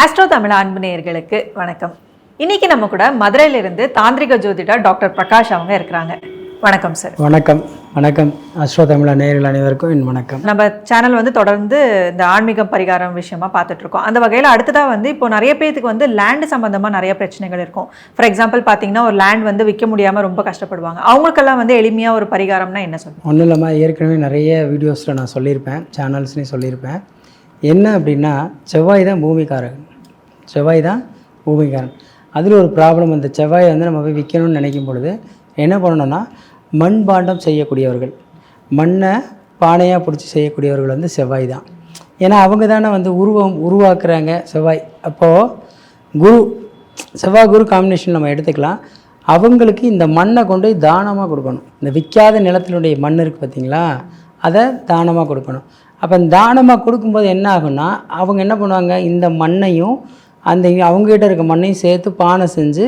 Astro Tamil அன்பு நேயர்களுக்கு வணக்கம். இன்னைக்கு நம்ம கூட மதுரையிலிருந்து தாந்திரிக ஜோதிடர் டாக்டர் பிரகாஷ் அவங்க இருக்கிறாங்க. வணக்கம் சார் வணக்கம். வணக்கம். அஸ்ரோ தமிழா நேயர்கள் அனைவருக்கும் என் வணக்கம். நம்ம சேனல் வந்து தொடர்ந்து இந்த ஆன்மீகம் பரிகாரம் விஷயமா பார்த்துட்டு இருக்கோம். அந்த வகையில் அடுத்ததாக வந்து இப்போ நிறைய பேத்துக்கு வந்து லேண்டு சம்பந்தமாக நிறைய பிரச்சனைகள் இருக்கும். ஃபார் எக்ஸாம்பிள் பார்த்தீங்கன்னா ஒரு லேண்ட் வந்து விற்க முடியாமல் ரொம்ப கஷ்டப்படுவாங்க. அவங்களுக்கெல்லாம் வந்து எளிமையாக ஒரு பரிகாரம்னா என்ன சொல்லுங்க? ஒன்றும் இல்லாமல் ஏற்கனவே நிறைய வீடியோஸில் நான் சொல்லியிருப்பேன். சேனல்ஸ்லையும் சொல்லியிருப்பேன். என்ன அப்படின்னா செவ்வாய் தான் பூமிக்காரன் செவ்வாய் தான் பூமிக்காரன். அதில் ஒரு ப்ராப்ளம் அந்த செவ்வாயை வந்து நம்ம போய் விற்கணும்னு நினைக்கும் பொழுது என்ன பண்ணணும்னா மண்பாண்டம் செய்யக்கூடியவர்கள் மண்ணை பானையாக பிடிச்சி செய்யக்கூடியவர்கள் வந்து செவ்வாய் தான். ஏன்னா அவங்க தானே வந்து உருவம் உருவாக்குறாங்க செவ்வாய். அப்போது குரு செவ்வாய் குரு காம்பினேஷன் நம்ம எடுத்துக்கலாம். அவங்களுக்கு இந்த மண்ணை கொண்டு போய் தானமாக கொடுக்கணும். இந்த விற்காத நிலத்தினுடைய மண் இருக்குது பார்த்திங்களா? அதை தானமாக கொடுக்கணும். அப்போ தானமாக கொடுக்கும்போது என்ன ஆகும்னா அவங்க என்ன பண்ணுவாங்க இந்த மண்ணையும் அந்த அவங்ககிட்ட இருக்க மண்ணையும் சேர்த்து பானை செஞ்சு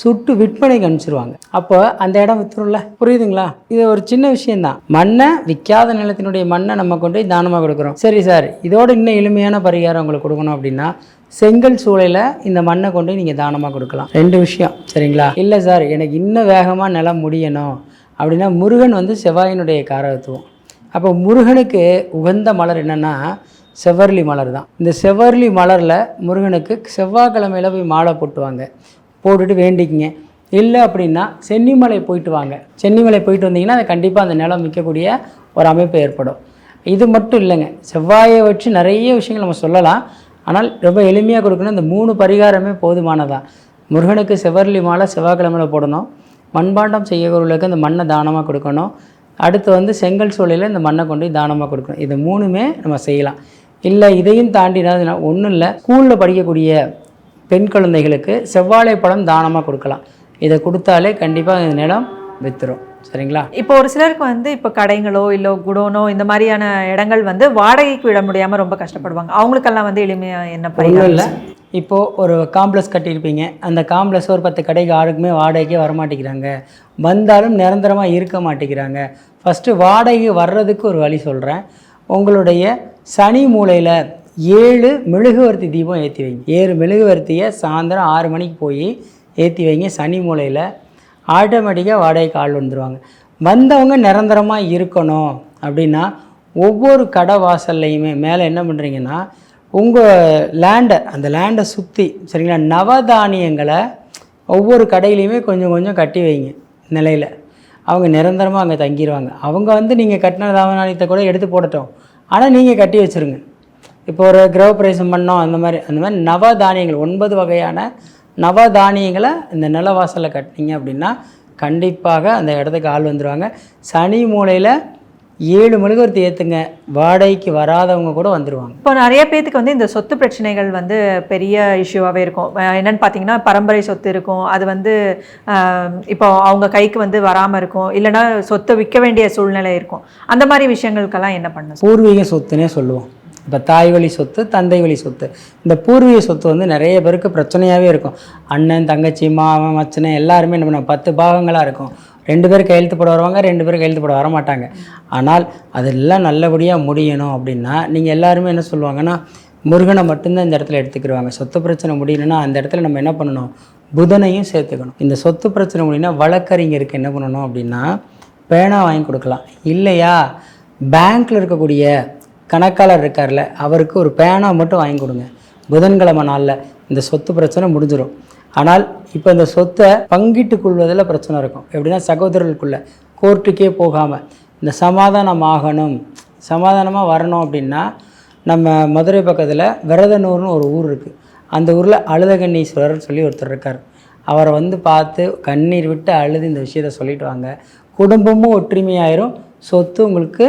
சுட்டு விற்பனைக்கு அனுப்பிச்சிருவாங்க. அப்போ அந்த இடம் வித்துரும்ல? புரியுதுங்களா? இது ஒரு சின்ன விஷயம்தான். மண்ணை விற்காத நிலத்தினுடைய மண்ணை நம்ம கொண்டு போய் தானமாக கொடுக்குறோம். சரி சார் இதோட இன்னும் எளிமையான பரிகாரம் உங்களுக்கு கொடுக்கணும் அப்படின்னா செங்கல் சூளையில் இந்த மண்ணை கொண்டு போய் நீங்கள் தானமாக கொடுக்கலாம். ரெண்டு விஷயம். சரிங்களா? இல்லை சார் எனக்கு இன்னும் வேகமாக நிலம் முடியணும் அப்படின்னா முருகன் வந்து செவ்வாயினுடைய காரகத்துவம். அப்போ முருகனுக்கு உகந்த மலர் என்னென்னா செவ்வரளி மலர் தான். இந்த செவ்வரளி மலரில் முருகனுக்கு செவ்வாய்க்கிழமையில் போய் மாலை போட்டுவாங்க. போட்டுட்டு வேண்டிக்கிங்க. இல்லை அப்படின்னா சென்னிமலை போயிட்டு வாங்க. சென்னிமலை போயிட்டு வந்தீங்கன்னா அது கண்டிப்பாக அந்த நிலம் விற்கக்கூடிய ஒரு அமைப்பு ஏற்படும். இது மட்டும் இல்லைங்க. செவ்வாயை வச்சு நிறைய விஷயங்கள் நம்ம சொல்லலாம். ஆனால் ரொம்ப எளிமையாக கொடுக்கணும். இந்த மூணு பரிகாரமே போதுமானதான் முருகனுக்கு செவ்வரளி மாலை செவ்வாய்க்கிழமையில் போடணும். மண்பாண்டம் செய்யக்கூடியவர்களுக்கு அந்த மண்ணை தானமாக கொடுக்கணும். அடுத்து வந்து செங்கல் சூளையில் இந்த மண்ணை கொண்டு தானமாக கொடுக்கணும். இது மூணுமே நம்ம செய்யலாம். இல்லை இதையும் தாண்டினா ஒன்றும் இல்லை ஸ்கூலில் படிக்கக்கூடிய பெண் குழந்தைகளுக்கு செவ்வாழை பழம் தானமாக கொடுக்கலாம். இதை கொடுத்தாலே கண்டிப்பாக இந்த நிலம் வித்துரும். சரிங்களா? இப்போ ஒரு சிலருக்கு வந்து இப்போ கடைங்களோ இல்லை குடோனோ இந்த மாதிரியான இடங்கள் வந்து வாடகைக்கு விட முடியாமல் ரொம்ப கஷ்டப்படுவாங்க. அவங்களுக்கெல்லாம் வந்து எளிமையாக என்ன இல்லை. இப்போது ஒரு காம்ப்ளெக்ஸ் கட்டியிருப்பீங்க. அந்த காம்ப்ளெக்ஸ் ஒரு பத்து கடைக்கு ஆளுக்குமே வாடகைக்கே வர மாட்டேங்கிறாங்க வந்தாலும் நிரந்தரமாக இருக்க மாட்டேங்கிறாங்க. ஃபஸ்ட்டு வாடகை வர்றதுக்கு ஒரு வழி சொல்கிறேன் உங்களுடைய சனி மூலையில் ஏழு மெழுகுவர்த்தி தீபம் ஏற்றி வைங்க. ஏழு மெழுகுவர்த்தியை சாயந்தரம் ஆறு மணிக்கு போய் ஏற்றி வைங்க. சனி மூலையில் ஆட்டோமேட்டிக்காக வாடகைக்கு ஆள் வந்துடுவாங்க வந்தவங்க நிரந்தரமாக இருக்கணும். அப்படின்னா ஒவ்வொரு கடை வாசல்லையுமே மேலே என்ன பண்ணுறீங்கன்னா உங்கள் லேண்டை அந்த லேண்டை சுற்றி சரிங்களா நவதானியங்களை ஒவ்வொரு கடையிலையுமே கொஞ்சம் கொஞ்சம் கட்டி வைங்க நிலையில். அவங்க நிரந்தரமாக அங்கே தங்கிடுவாங்க அவங்க வந்து நீங்கள் கட்டின நவதானியத்தை கூட எடுத்து போடட்டும். ஆனால் நீங்கள் கட்டி வச்சுருங்க. இப்போ ஒரு கிரக பிரவேசம் பண்ணோம் அந்த மாதிரி அந்த மாதிரி நவதானியங்கள் ஒன்பது வகையான நவதானியங்களை இந்த நிலவாசலில் கட்டினீங்க அப்படின்னா கண்டிப்பாக அந்த இடத்துக்கு ஆள் வந்துடுவாங்க சனி மூலையில் ஏழு மெழுகுவர்த்தி ஏற்றுங்க வாடகைக்கு வராதவங்க கூட வந்துடுவாங்க இப்போ நிறைய பேத்துக்கு வந்து இந்த சொத்து பிரச்சனைகள் வந்து பெரிய இஷ்யூவாகவே இருக்கும். என்னன்னு பார்த்தீங்கன்னா பரம்பரை சொத்து இருக்கும். அது வந்து இப்போ அவங்க கைக்கு வந்து வராமல் இருக்கும். இல்லைன்னா சொத்தை விற்க வேண்டிய சூழ்நிலை இருக்கும். அந்த மாதிரி விஷயங்களுக்கெல்லாம் என்ன பண்ண பூர்வீக சொத்துனே சொல்லுவோம். இப்போ தாய் வழி சொத்து தந்தை வழி சொத்து. இந்த பூர்வீக சொத்து வந்து நிறைய பேருக்கு பிரச்சனையாகவே இருக்கும். அண்ணன் தங்கச்சி மாமன் மச்சனை எல்லாருமே என்ன பண்ணுவாங்க? பத்து பாகங்களாக இருக்கும். ரெண்டு பேர் கையெழுத்து போட வருவாங்க ரெண்டு பேர் கையெழுத்து போட வர மாட்டாங்க. ஆனால் அதெல்லாம் நல்லபடியாக முடியணும் அப்படின்னா நீங்கள் எல்லாருமே என்ன சொல்லுவாங்கன்னா முருகனை மட்டும்தான் இந்த இடத்துல எடுத்துக்கிடுவாங்க சொத்து பிரச்சனை முடியலன்னா அந்த இடத்துல நம்ம என்ன பண்ணணும்? புதனையும் சேர்த்துக்கணும். இந்த சொத்து பிரச்சனை முடியும்னா வழக்கறிஞருக்கு என்ன பண்ணணும் அப்படின்னா பேனா வாங்கி கொடுக்கலாம். இல்லையா? பேங்க்கில் இருக்கக்கூடிய கணக்காளர் இருக்கார்ல அவருக்கு ஒரு பேனா மட்டும் வாங்கி கொடுங்க. புதன்கிழமை நாளில் இந்த சொத்து பிரச்சனை முடிஞ்சிடும் ஆனால் இப்போ இந்த சொத்தை பங்கிட்டு கொள்வதில் பிரச்சனை இருக்கும். எப்படின்னா சகோதரர்களுக்குள்ள கோர்ட்டுக்கே போகாமல் இந்த சமாதானம் ஆகணும் சமாதானமாக வரணும் அப்படின்னா நம்ம மதுரை பக்கத்தில் விரதனூர்னு ஒரு ஊர் இருக்குது அந்த ஊரில் அழுதகண்ணீஸ்வரர்னு சொல்லி ஒருத்தர் இருக்கார். அவரை வந்து பார்த்து கண்ணீர் விட்டு அழுது இந்த விஷயத்த சொல்லிட்டு வாங்க. குடும்பமும் ஒற்றுமையாயிரும். சொத்து உங்களுக்கு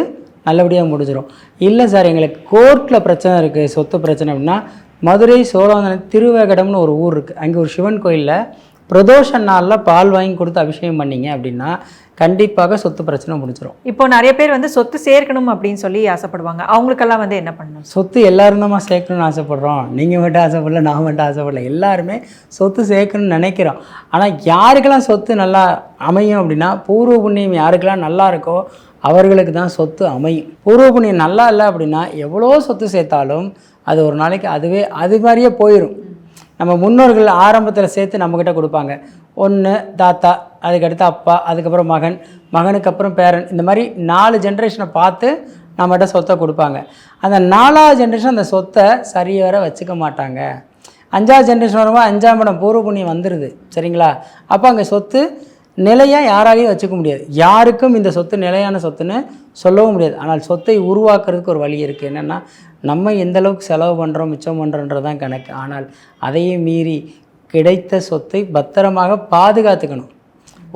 நல்லபடியாக முடிஞ்சிடும் இல்லை சார் எங்களுக்கு கோர்ட்டில் பிரச்சனை இருக்குது சொத்து பிரச்சனை அப்படின்னா மதுரை சோழவந்தன திருவேகடம்னு ஒரு ஊர் இருக்குது அங்கே ஒரு சிவன் கோயிலில் பிரதோஷ நாளில் பால் வாங்கி கொடுத்து அபிஷேகம் பண்ணீங்க அப்படின்னா கண்டிப்பாக சொத்து பிரச்சனை முடிஞ்சிடும் இப்போ நிறைய பேர் வந்து சொத்து சேர்க்கணும் அப்படின்னு சொல்லி ஆசைப்படுவாங்க. அவங்களுக்கெல்லாம் வந்து என்ன பண்ணணும்? சொத்து எல்லாரும் தான் சேர்க்கணும்னு ஆசைப்படுறோம். நீங்கள் மட்டும் ஆசைப்படல நான் மட்டும் ஆசைப்படல. எல்லாருமே சொத்து சேர்க்கணும்னு நினைக்கிறோம். ஆனால் யாருக்கெல்லாம் சொத்து நல்லா அமையும் அப்படின்னா பூர்வ புண்ணியம் யாருக்கெல்லாம் நல்லா இருக்கோ அவர்களுக்கு தான் சொத்து அமையும். பூர்வ புண்ணியம் நல்லா இல்லை அப்படின்னா எவ்வளோ சொத்து சேர்த்தாலும் அது ஒரு நாளைக்கு அதுவே அது மாதிரியே போயிடும் நம்ம முன்னோர்கள் ஆரம்பத்தில் சேர்த்து நம்மக்கிட்ட கொடுப்பாங்க. ஒன்று தாத்தா அதுக்கடுத்து அப்பா அதுக்கப்புறம் மகன் மகனுக்கு அப்புறம் பேரன் இந்த மாதிரி நாலு ஜென்ரேஷனை பார்த்து நம்மகிட்ட சொத்தை கொடுப்பாங்க. அந்த நாலாவது ஜென்ரேஷன் அந்த சொத்தை சரிவர வச்சுக்க மாட்டாங்க. அஞ்சாவது ஜென்ரேஷன் வரும்போது அஞ்சாம் இடம் பூர்வ புண்ணியம் வந்துடுது சரிங்களா? அப்போ அங்கே சொத்து நிலையாக யாராலையும் வச்சுக்க முடியாது. யாருக்கும் இந்த சொத்து நிலையான சொத்துன்னு சொல்லவும் முடியாது. ஆனால் சொத்தை உருவாக்குறதுக்கு ஒரு வழி இருக்குது என்னென்னா நம்ம எந்த அளவுக்கு செலவு பண்ணுறோம் மிச்சம் பண்ணுறோன்றது தான் கணக்கு. ஆனால் அதையே மீறி கிடைத்த சொத்தை பத்திரமாக பாதுகாத்துக்கணும்.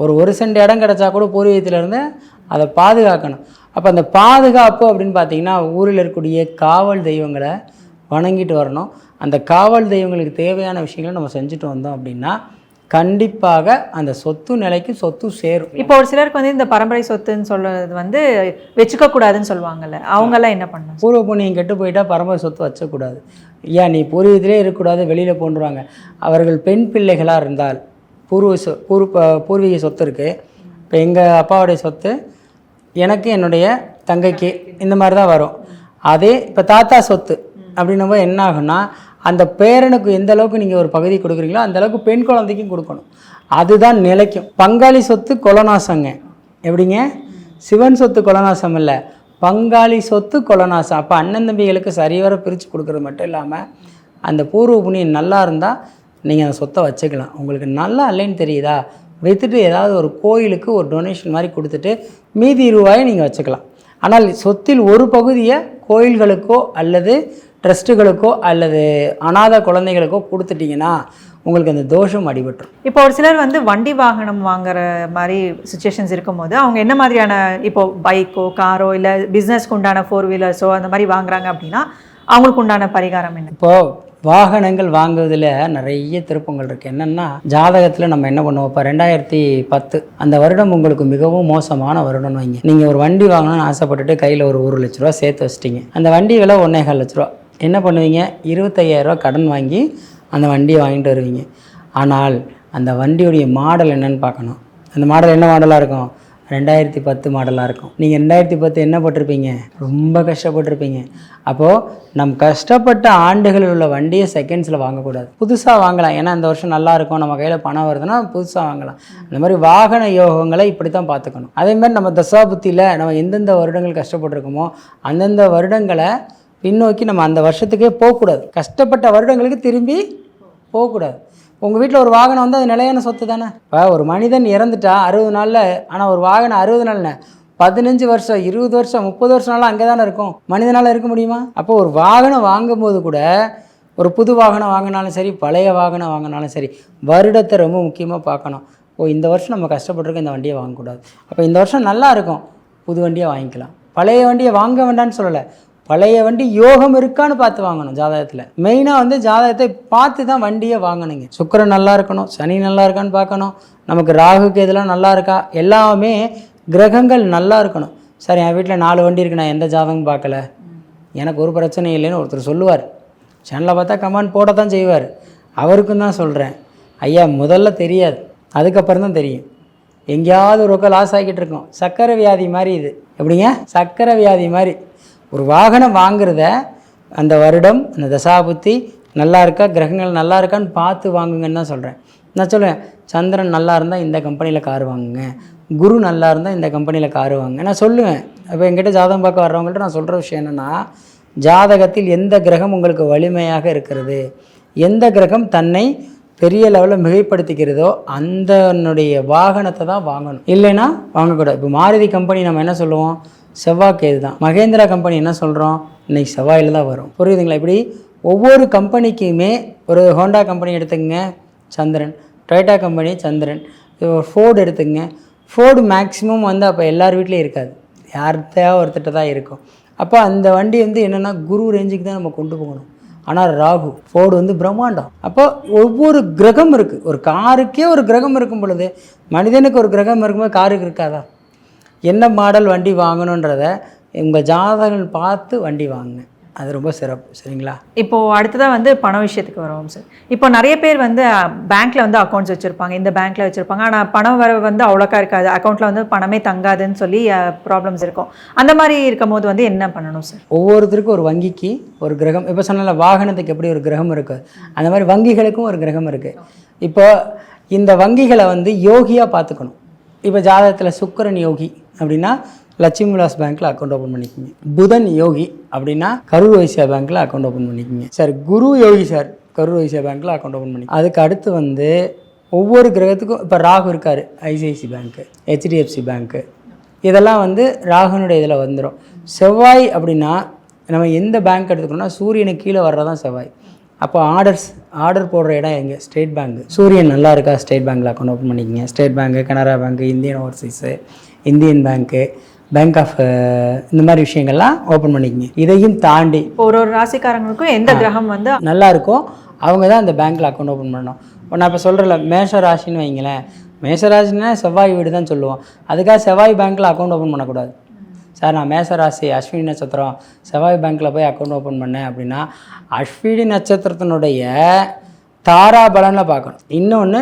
ஒரு ஒரு சென்ட் இடம் கிடச்சா கூட பூர்வீகத்திலேருந்து அதை பாதுகாக்கணும். அப்போ அந்த பாதுகாப்பு அப்படின்னு பார்த்தீங்கன்னா ஊரில் இருக்கக்கூடிய காவல் தெய்வங்களை வணங்கிட்டு வரணும். அந்த காவல் தெய்வங்களுக்கு தேவையான விஷயங்களை நம்ம செஞ்சுட்டு வந்தோம் அப்படின்னா கண்டிப்பாக அந்த சொத்து நிலைக்கு சொத்து சேரும். இப்போ ஒரு சிலருக்கு வந்து இந்த பரம்பரை சொத்துன்னு சொல்றது வந்து வச்சுக்க கூடாதுன்னு சொல்லுவாங்கல்ல அவங்கெல்லாம் என்ன பண்ணணும்? பூர்வ புண்ணியம் கெட்டு போயிட்டா பரம்பரை சொத்து வச்சக்கூடாது. ஏன் நீ பூர்வீகத்திலே இருக்கக்கூடாது வெளியில் போன்றுவாங்க. அவர்கள் பெண் பிள்ளைகளாக இருந்தால் பூர்வ சொ பூர்வ பூர்வீக சொத்து இருக்குது இப்போ எங்கள் அப்பாவுடைய சொத்து எனக்கு என்னுடைய தங்கைக்கு இந்த மாதிரி தான் வரும். அதே இப்போ தாத்தா சொத்து அப்படின்னும் போது என்ன ஆகும்னா அந்த பேரனுக்கு எந்த அளவுக்கு நீங்கள் ஒரு பகுதி கொடுக்குறீங்களோ அந்த அளவுக்கு பெண் குழந்தைக்கும் கொடுக்கணும். அதுதான் நிலைக்கும். பங்காளி சொத்து கொலநாசங்க. எப்படிங்க? சிவன் சொத்து கொலநாசம் இல்லை. பங்காளி சொத்து கொலநாசம். அப்போ அண்ணன் தம்பிகளுக்கு சரிவர பிரித்து கொடுக்குறது மட்டும் இல்லாமல் அந்த பூர்வ புண்ணியம் நல்லா இருந்தால் நீங்கள் அந்த சொத்தை வச்சுக்கலாம். உங்களுக்கு நல்லா இல்லைன்னு தெரியுதா? விற்றுட்டு ஏதாவது ஒரு கோயிலுக்கு ஒரு டொனேஷன் மாதிரி கொடுத்துட்டு மீதி ரூபாயை நீங்கள் வச்சுக்கலாம். ஆனால் சொத்தில் ஒரு பகுதியை கோயில்களுக்கோ அல்லது ட்ரஸ்ட்டுகளுக்கோ அல்லது அனாதை குழந்தைகளுக்கோ கொடுத்துட்டிங்கன்னா உங்களுக்கு அந்த தோஷம் அடிபட்டுரும். இப்போ ஒரு சிலர் வந்து வண்டி வாகனம் வாங்குற மாதிரி சுச்சுவேஷன்ஸ் இருக்கும்போது அவங்க என்ன மாதிரியான இப்போ பைக்கோ காரோ இல்லை பிஸ்னஸ்க்கு உண்டான ஃபோர் வீலர்ஸோ அந்த மாதிரி வாங்குறாங்க அப்படின்னா அவங்களுக்கு உண்டான பரிகாரம் என்ன? இப்போது வாகனங்கள் வாங்குவதில் நிறைய திருப்பங்கள் இருக்குது என்னென்னா ஜாதகத்தில் நம்ம என்ன பண்ணுவோம்? இப்போ ரெண்டாயிரத்தி பத்து அந்த வருடம் உங்களுக்கு மிகவும் மோசமான வருடம்னு வைங்க. நீங்கள் ஒரு வண்டி வாங்கணும்னு ஆசைப்பட்டுட்டு கையில் ஒரு ஒரு லட்ச ரூபா சேர்த்து வச்சிட்டீங்க. அந்த வண்டி விலை ஒன்றேகால் லட்ச ரூபா. என்ன பண்ணுவீங்க? இருபத்தையாயிரரூவா கடன் வாங்கி அந்த வண்டியை வாங்கிட்டு வருவீங்க. ஆனால் அந்த வண்டியுடைய மாடல் என்னன்னு பார்க்கணும். அந்த மாடல் என்ன மாடலாக இருக்கும்? ரெண்டாயிரத்தி பத்து மாடலாக இருக்கும். நீங்கள் ரெண்டாயிரத்தி பத்து என்ன பட்டிருப்பீங்க? ரொம்ப கஷ்டப்பட்டிருப்பீங்க. அப்போது நம் கஷ்டப்பட்ட ஆண்டுகளில் உள்ள வண்டியை செகண்ட்ஸில் வாங்கக்கூடாது. புதுசாக வாங்கலாம். ஏன்னா இந்த வருஷம் நல்லா இருக்கும். நம்ம கையில் பணம் வருதுன்னா புதுசாக வாங்கலாம். அந்த மாதிரி வாகன யோகங்களை இப்படி தான் பார்த்துக்கணும் அதேமாதிரி நம்ம தசாபுத்தியில் நம்ம எந்தெந்த வருடங்கள் கஷ்டப்பட்டிருக்கோமோ அந்தந்த வருடங்களை பின்னோக்கி நம்ம அந்த வருஷத்துக்கே போகக்கூடாது. கஷ்டப்பட்ட வருடங்களுக்கு திரும்பி போகக்கூடாது. உங்கள் வீட்டில் ஒரு வாகனம் வந்து அது நிலையான சொத்து தானே? இப்போ ஒரு மனிதன் இறந்துட்டா அறுபது நாளில் ஆனால் ஒரு வாகனம் அறுபது நாள்னே பதினஞ்சு வருஷம் இருபது வருஷம் முப்பது வருஷம்லாம் அங்கே தானே இருக்கும்? மனிதனால் இருக்க முடியுமா? அப்போ ஒரு வாகனம் வாங்கும்போது கூட ஒரு புது வாகனம் வாங்கினாலும் சரி பழைய வாகனம் வாங்கினாலும் சரி வருடத்தை ரொம்ப முக்கியமாக பார்க்கணும். ஓ இந்த வருஷம் நம்ம கஷ்டப்பட்டுருக்கோம் இந்த வண்டியை வாங்கக்கூடாது. அப்போ இந்த வருஷம் நல்லா இருக்கும். புது வண்டியை வாங்கிக்கலாம். பழைய வண்டியை வாங்க வேண்டாம்னு சொல்லலை. பழைய வண்டி யோகம் இருக்கான்னு பார்த்து வாங்கணும் ஜாதகத்தில். மெயினாக வந்து ஜாதகத்தை பார்த்து தான் வண்டியை வாங்கணுங்க. சுக்கரன் நல்லா இருக்கணும் சனி நல்லா இருக்கான்னு பார்க்கணும். நமக்கு ராகுக்கு இதெல்லாம் நல்லா இருக்கா? எல்லாமே கிரகங்கள் நல்லா இருக்கணும். சார் என் வீட்டில் நாலு வண்டி இருக்கு நான் எந்த ஜாதகம் பார்க்கல. எனக்கு ஒரு பிரச்சனை இல்லைன்னு ஒருத்தர் சொல்லுவார். சேனலை பார்த்தா கமெண்ட் போட தான் செய்வார். அவருக்கும் தான் சொல்கிறேன் ஐயா முதல்ல தெரியாது. அதுக்கப்புறம் தான் தெரியும். எங்கேயாவது ஒரு ஒக்க லாஸ் ஆகிக்கிட்டு இருக்கோம். சக்கரை வியாதி மாதிரி இது. எப்படிங்க? சக்கரை வியாதி மாதிரி. ஒரு வாகனம் வாங்குறத அந்த வருடம் அந்த தசாபுத்தி நல்லா இருக்கா கிரகங்கள் நல்லா இருக்கான்னு பார்த்து வாங்குங்கன்னு தான் சொல்கிறேன் நான் சொல்லுவேன் சந்திரன் நல்லா இருந்தால் இந்த கம்பெனியில் கார் வாங்குங்க. குரு நல்லா இருந்தால் இந்த கம்பெனியில் கார் வாங்க நான் சொல்லுவேன். இப்போ என்கிட்ட ஜாதகம் பார்க்க வர்றவங்கள்ட்ட நான் சொல்கிற விஷயம் என்னென்னா ஜாதகத்தில் எந்த கிரகம் உங்களுக்கு வலிமையாக இருக்கிறது? எந்த கிரகம் தன்னை பெரிய லெவலில் மிகைப்படுத்திக்கிறதோ அந்தனுடைய வாகனத்தை தான் வாங்கணும். இல்லைன்னா வாங்கக்கூடாது. இப்போ மாருதி கம்பெனி நம்ம என்ன சொல்லுவோம்? செவ்வாய்க்கேது தான் மகேந்திரா கம்பெனி என்ன சொல்கிறோம் இன்னைக்கு செவ்வாயில் தான் வரும். புரியுதுங்களா? இப்படி ஒவ்வொரு கம்பெனிக்குமே ஒரு ஹோண்டா கம்பெனி எடுத்துக்கங்க சந்திரன். டொயோட்டா கம்பெனி சந்திரன். ஒரு ஃபோர்டு எடுத்துக்கங்க. ஃபோர்டு மேக்ஸிமம் வந்து அப்போ எல்லார் வீட்லேயும் இருக்காது. யார்கிட்டயா ஒருத்தட்ட தான் இருக்கும். அப்போ அந்த வண்டி வந்து என்னென்னா குரு ரேஞ்சுக்கு தான் நம்ம கொண்டு போகணும். ஆனால் ராகு ஃபோர்டு வந்து பிரம்மாண்டம். அப்போ ஒவ்வொரு கிரகம் இருக்குது ஒரு காருக்கே ஒரு கிரகம் இருக்கும் பொழுது மனிதனுக்கு ஒரு கிரகம் இருக்கும்போது காருக்கு இருக்காதா? என்ன மாடல் வண்டி வாங்கணுன்றத உங்கள் ஜாதகங்கள் பார்த்து வண்டி வாங்குங்க. அது ரொம்ப சிறப்பு. சரிங்களா? இப்போ அடுத்ததா வந்து பண விஷயத்துக்கு வருவோம் சார் இப்போ நிறைய பேர் வந்து பேங்க்ல வந்து அக்கௌண்ட்ஸ் வச்சிருப்பாங்க. இந்த பேங்க்ல வச்சிருப்பாங்க. ஆனா பணம் வர வந்து அவ்வளோக்கா இருக்காது. அக்கௌண்ட்ல வந்து பணமே தங்காதுன்னு சொல்லி ப்ராப்ளம்ஸ் இருக்கும். அந்த மாதிரி இருக்கும்போது வந்து என்ன பண்ணணும் சார் ஒவ்வொருத்தருக்கும் ஒரு வங்கிக்கு ஒரு கிரகம். இப்போ சொன்னல வாகனத்துக்கு எப்படி ஒரு கிரகம் இருக்குது அந்த மாதிரி வங்கிகளுக்கும் ஒரு கிரகம் இருக்குது இப்போ இந்த வங்கிகளை வந்து யோகியாக பார்த்துக்கணும். இப்போ ஜாதகத்தில் சுக்கிரன் யோகி. அப்படின்னா லட்சுமி விலாஸ் பேங்க்கில் அக்கௌண்ட் ஓப்பன் பண்ணிக்கோங்க. புதன் யோகி அப்படின்னா கரூர் வைசியா பேங்க்கில் அக்கௌண்ட் ஓப்பன் பண்ணிக்கோங்க. சார் குரு யோகி சார் கரூர் வைசியா பேங்க்கில் அக்கௌண்ட் ஓப்பன் பண்ணி அதுக்கு அடுத்து வந்து ஒவ்வொரு கிரகத்துக்கும் இப்போ ராகு இருக்கார் ஐசிஐசி பேங்க்கு ஹெச்டிஎஃப்சி பேங்க்கு இதெல்லாம் வந்து ராகுனுடைய இதில் வந்துடும் செவ்வாய் அப்படின்னா நம்ம எந்த பேங்க் எடுத்துக்கணும்னா சூரியனுக்கு கீழே வர்றதான் செவ்வாய். அப்போ ஆர்டர்ஸ் ஆர்டர் போடுற இடம் எங்கே? State bank. சூரியன் நல்லா இருக்கா? ஸ்டேட் பேங்க்கில் அக்கௌண்ட் ஓப்பன் பண்ணிக்கோங்க. State bank Canara bank Indian overseas. Indian bank bank of இந்த மாதிரி விஷயங்கள்லாம் ஓப்பன் பண்ணிக்கங்க. இதையும் தாண்டி இப்போ ஒரு ஒரு ராசிக்காரங்களுக்கும் எந்த கிரகம் வந்து நல்லா இருக்கும். அவங்க தான் அந்த பேங்க்கில் அக்கௌண்ட் ஓப்பன் பண்ணணும். இப்போ நான் இப்போ சொல்கிறேன்ல மேஷ ராசின்னு வைங்களேன். மேஷ ராசினா செவ்வாய் வீடு தான் சொல்லுவோம். அதுக்காக செவ்வாய் பேங்க்கில் அக்கௌண்ட் ஓப்பன் பண்ணக்கூடாது. சார் நான் மேஷ ராசி அஸ்வினி நட்சத்திரம். செவ்வாய் பேங்க்கில் போய் அக்கௌண்ட் ஓப்பன் பண்ணேன் அப்படின்னா அஸ்வினி நட்சத்திரத்தினுடைய தாரா பலனில் பார்க்கணும். இன்னொன்று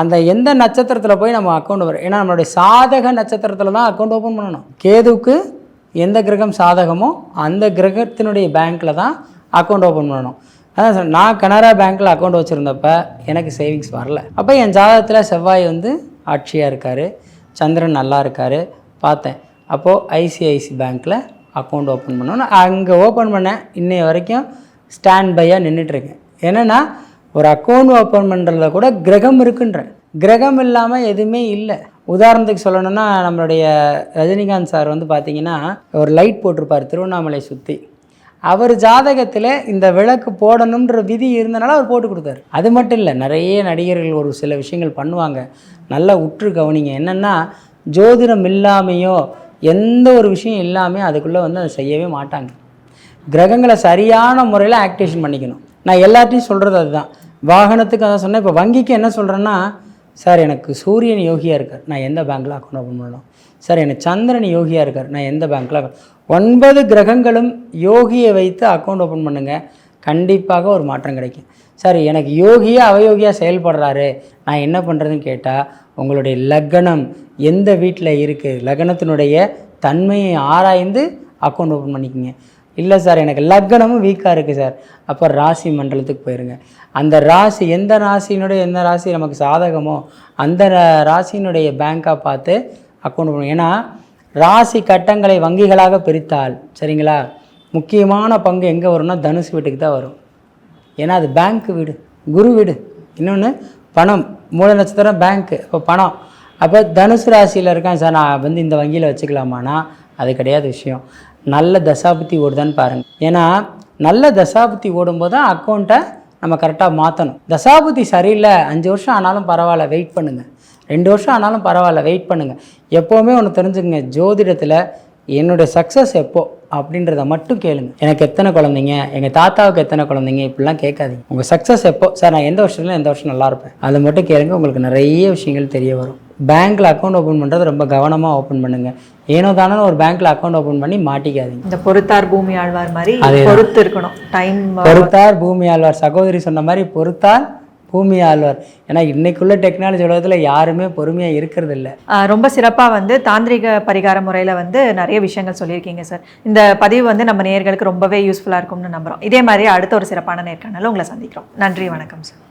அந்த எந்த நட்சத்திரத்தில் போய் நம்ம அக்கௌண்ட் வரும் ஏன்னா நம்மளுடைய சாதக நட்சத்திரத்தில் தான் அக்கௌண்ட் ஓப்பன் பண்ணணும். கேதுவுக்கு எந்த கிரகம் சாதகமோ அந்த கிரகத்தினுடைய பேங்க்கில் தான் அக்கௌண்ட் ஓப்பன் பண்ணணும். அதான் சார் நான் கனரா பேங்க்கில் அக்கௌண்ட் வச்சுருந்தப்ப எனக்கு சேவிங்ஸ் வரல. அப்போ என் ஜாதகத்தில் செவ்வாய் வந்து ஆட்சியாக இருக்கார். சந்திரன் நல்லா இருக்கார். பார்த்தேன். அப்போது ஐசிஐசி பேங்க்கில் அக்கௌண்ட் ஓப்பன் பண்ணணும் அங்கே ஓப்பன் பண்ணேன். இன்னைய வரைக்கும் ஸ்டாண்ட் பையாக நின்றுட்டுருக்கேன் என்னென்னா ஒரு அக்கௌண்ட் ஓப்பன் பண்ணுறதுல கூட கிரகம் இருக்குன்றேன் கிரகம் இல்லாமல் எதுவுமே இல்லை. உதாரணத்துக்கு சொல்லணும்னா நம்மளுடைய ரஜினிகாந்த் சார் வந்து பார்த்தீங்கன்னா ஒரு லைட் போட்டிருப்பார் திருவண்ணாமலை சுற்றி அவர் ஜாதகத்தில் இந்த விளக்கு போடணுன்ற விதி இருந்தனால அவர் போட்டு கொடுத்தாரு. அது மட்டும் இல்லை நிறைய நடிகர்கள் ஒரு சில விஷயங்கள் பண்ணுவாங்க. நல்லா உற்று கவனிங்க. என்னென்னா ஜோதிடம் இல்லாமையோ எந்த ஒரு விஷயம் இல்லாமல் அதுக்குள்ளே வந்து அதை செய்யவே மாட்டாங்க. கிரகங்களை சரியான முறையில் ஆக்டிவேஷன் பண்ணிக்கணும். நான் எல்லாத்தையும் சொல்கிறது அதுதான். வாகனத்துக்கு அதான் சொன்னேன். இப்போ வங்கிக்கு என்ன சொல்கிறேன்னா சார் எனக்கு சூரியன் யோகியாக இருக்கார். நான் எந்த பேங்க்கில் அக்கௌண்ட் ஓப்பன் பண்ணணும்? சார் எனக்கு சந்திரன் யோகியாக இருக்கார். நான் எந்த பேங்க்கில் ஒன்பது கிரகங்களும் யோகியை வைத்து அக்கௌண்ட் ஓப்பன் பண்ணுங்கள் கண்டிப்பாக ஒரு மாற்றம் கிடைக்கும். சார் எனக்கு யோகியாக அவயோகியாக செயல்படுறாரு. நான் என்ன பண்ணுறதுன்னு கேட்டால் உங்களுடைய லக்னம் எந்த வீட்டில் இருக்குது லக்னத்தினுடைய தன்மையை ஆராய்ந்து அக்கௌண்ட் ஓப்பன் பண்ணிக்கோங்க. இல்லை சார் எனக்கு லக்னமும் வீக்காக இருக்குது சார். அப்போ ராசி மண்டலத்துக்கு போயிருங்க. அந்த ராசி எந்த ராசியினுடைய எந்த ராசி நமக்கு சாதகமோ அந்த ரா- ராசியினுடைய பேங்காக பார்த்து அக்கௌண்ட் பண்ணுவோம் ஏன்னா ராசி கட்டங்களை வங்கிகளாக பிரித்தால் சரிங்களா? முக்கியமான பங்கு எங்கே வரும்னா தனுசு வீட்டுக்கு தான் வரும். ஏன்னா அது பேங்க்கு வீடு குரு வீடு. இன்னொன்று பணம். மூல நட்சத்திரம் பேங்க்கு இப்போ பணம். அப்போ தனுசு ராசியில் இருக்கான் சார். நான் வந்து இந்த வங்கியில் வச்சுக்கலாமானா அது கிடையாது விஷயம். நல்ல தசாபுத்தி ஓடுதான்னு பாருங்கள் ஏன்னா நல்ல தசாபுத்தி ஓடும்போது தான் அக்கௌண்ட்டை நம்ம கரெக்டாக மாற்றணும் தசாபுத்தி சரியில்லை அஞ்சு வருஷம் ஆனாலும் பரவாயில்ல வெயிட் பண்ணுங்கள் ரெண்டு வருஷம் ஆனாலும் பரவாயில்ல வெயிட் பண்ணுங்கள் எப்போவுமே ஒன்று தெரிஞ்சுக்கங்க ஜோதிடத்தில் என்னுடைய சக்ஸஸ் எப்போ அப்படின்றத மட்டும் கேளுங்க. எனக்கு எத்தனை குழந்தைங்க எங்கள் தாத்தாவுக்கு எத்தனை குழந்தைங்க இப்படிலாம் கேட்காதீங்க. உங்கள் சக்ஸஸ் எப்போ? சார் நான் எந்த வருஷத்துல எந்த வருஷம் நல்லா இருப்பேன். அதை மட்டும் கேளுங்க உங்களுக்கு நிறைய விஷயங்கள் தெரிய வரும். பேங்க்கில் அக்கௌண்ட் ஓப்பன் பண்ணுறது ரொம்ப கவனமாக ஓப்பன் பண்ணுங்கள் ஏனோ தானே ஒரு பேங்க்கில் அக்கௌண்ட் ஓப்பன் பண்ணி மாட்டிக்காதீங்க. இந்த பொறுத்தார் பூமி ஆழ்வார் மாதிரி. பொறுத்து இருக்கணும். டைம் பொறுத்தார் பூமி ஆழ்வார். சகோதரி சொன்ன மாதிரி பொறுத்தார் பூமி ஆழ்வார். ஏன்னா இன்னைக்குள்ள டெக்னாலஜி உலகத்தில் யாருமே பொறுமையாக இருக்கிறது இல்லை ரொம்ப சிறப்பாக வந்து தாந்திரிக பரிகார முறையில் வந்து நிறைய விஷயங்கள் சொல்லியிருக்கீங்க சார் இந்த பதிவு வந்து நம்ம நேயர்களுக்கு ரொம்பவே யூஸ்ஃபுல்லாக இருக்கும்னு நம்புகிறோம் இதே மாதிரி அடுத்த ஒரு சிறப்பான நேர்காணல உங்களை சந்திக்கிறோம். நன்றி வணக்கம் சார்